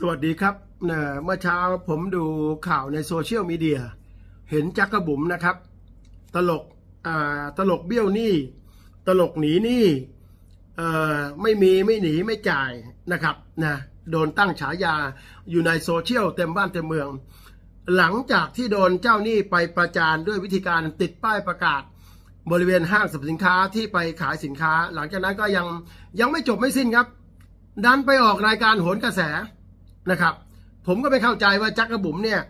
สวัสดีครับเมื่อเช้าผมดูข่าวในโซเชียลมีเดีย เห็นจักรบุ๋มนะครับ ตลกตลกเบี้ยวหนี้ ตลกหนีหนี้ไม่มีไม่หนีไม่จ่ายนะครับนะโดนตั้งฉายาอยู่ในโซเชียลเต็มบ้านเต็มเมือง หลังจากที่โดนเจ้าหนี้ไปประจานด้วยวิธีการติดป้ายประกาศ บริเวณห้างสรรพสินค้าที่ไปขายสินค้า หลังจากนั้นก็ยังยังไม่จบไม่สิ้นครับ ดันไปออกรายการโหนกระแส นะครับ ผมก็ไม่เข้าใจว่าจักรบุ๋มเนี่ย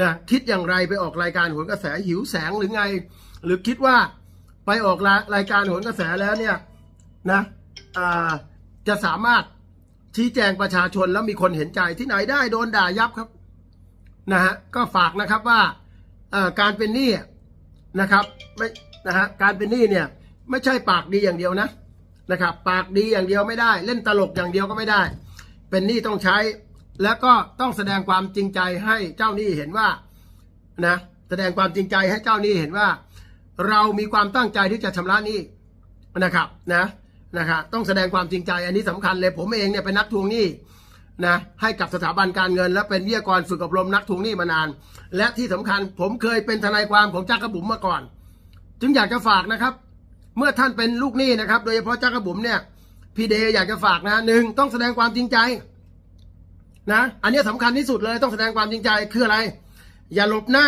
นะคิดอย่างไรไปออกรายการโหนกระแสหิวแสงหรือไง หรือคิดว่าไปออกรารายการโหนกระแสแล้วเนี่ยนะจะสามารถชี้แจงประชาชนแล้วมีคนเห็นใจที่ไหนได้โดนด่ายับครับนะฮะก็ฝากนะครับว่าการเป็นหนี้นะครับไม่นะฮะการเป็นหนี้เนี่ยไม่ใช่ปากดีอย่างเดียวนะนะครับ ปากดีอย่างเดียวไม่ได้ เล่นตลกอย่างเดียวก็ไม่ได้ เป็นหนี้ต้องใช้ แล้วก็ต้องแสดงความจริงใจให้เจ้าหนี้เห็นว่านะแสดงความจริงใจให้เจ้าหนี้เห็นว่า เรามีความตั้งใจที่จะชำระหนี้นะครับนะนะครับต้องแสดงความจริงใจอันนี้สำคัญเลยผมเองเนี่ยเป็นนักทวงหนี้นะให้กับสถาบันการเงิน และเป็นวิทยากรฝึกอบรมนักทวงหนี้มานาน และที่สำคัญผมเคยเป็นทนายความของจักระบุ๋มมาก่อน จึงอยากจะฝากนะครับ เมื่อท่านเป็นลูกหนี้นะครับ โดยเฉพาะจักระบุ๋มเนี่ยพี่เดย์อยากจะฝากนะหนึ่งต้องแสดงความจริงใจ นะ อันนี้สำคัญที่สุดเลยต้องแสดงความจริงใจคืออะไร อย่าหลบหน้า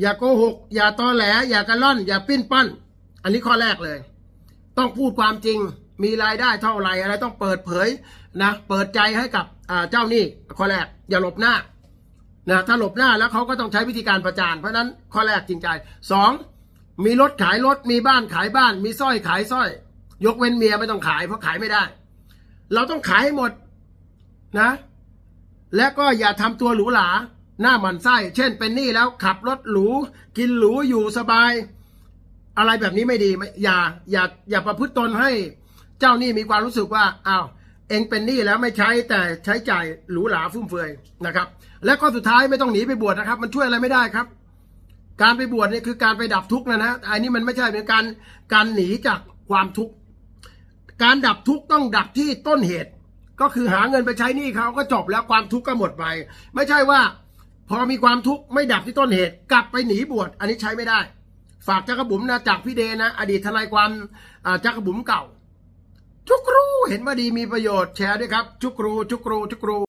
อย่าโกหก อย่าตอแหล อย่ากระล่อน อย่าปิ้นปั้น อันนี้ข้อแรกเลย ต้องพูดความจริงมีรายได้เท่าไหร่อะไรต้องเปิดเผยนะเปิดใจให้กับเจ้านี้ข้อแรกอย่าหลบหน้านะถ้าหลบหน้าแล้วเขาก็ต้องใช้วิธีการประจานเพราะฉะนั้นข้อแรกจริงใจสองมีรถขายรถมีบ้านขายบ้าน มีสร้อยขายสร้อย ยกเว้นเมียไม่ต้องขายเพราะขายไม่ได้ เราต้องขายให้หมดนะ และก็อย่าทำตัวหรูหราหน้าหมันไส้ เช่นเป็นหนี้แล้วขับรถหรู กินหรูอยู่สบาย อะไรแบบนี้ไม่ดีไม่อย่าอย่าอย่าประพฤติตนให้เจ้าหนี้มีความรู้สึกว่าอ้าวเองเป็นหนี้แล้วไม่ใช้แต่ใช้จ่ายหรูหราฟุ่มเฟือยนะครับ และข้อสุดท้ายไม่ต้องหนีไปบวชนะครับ มันช่วยอะไรไม่ได้ครับ การไปบวชเนี่ยคือการไปดับทุกข์นะนะอันนี้มันไม่ใช่เป็นการการหนีจากความทุกข์การดับทุกข์ต้องดับที่ต้นเหตุ ก็คือหาเงินไปใช้หนี้เขาก็จบแล้วความทุกข์ก็หมดไป ไม่ใช่ว่า พอมีความทุกข์ไม่ดับที่ต้นเหตุ กลับไปหนีบวชอันนี้ใช้ไม่ได้ ฝากจักรบุ๋มนะจากพี่เดนะ อดีตทนายความอ่าจักรบุ๋มเก่าชุกรูเห็นว่าดีมีประโยชน์แชร์ด้วยครับชุกรูชุกรูชุกรู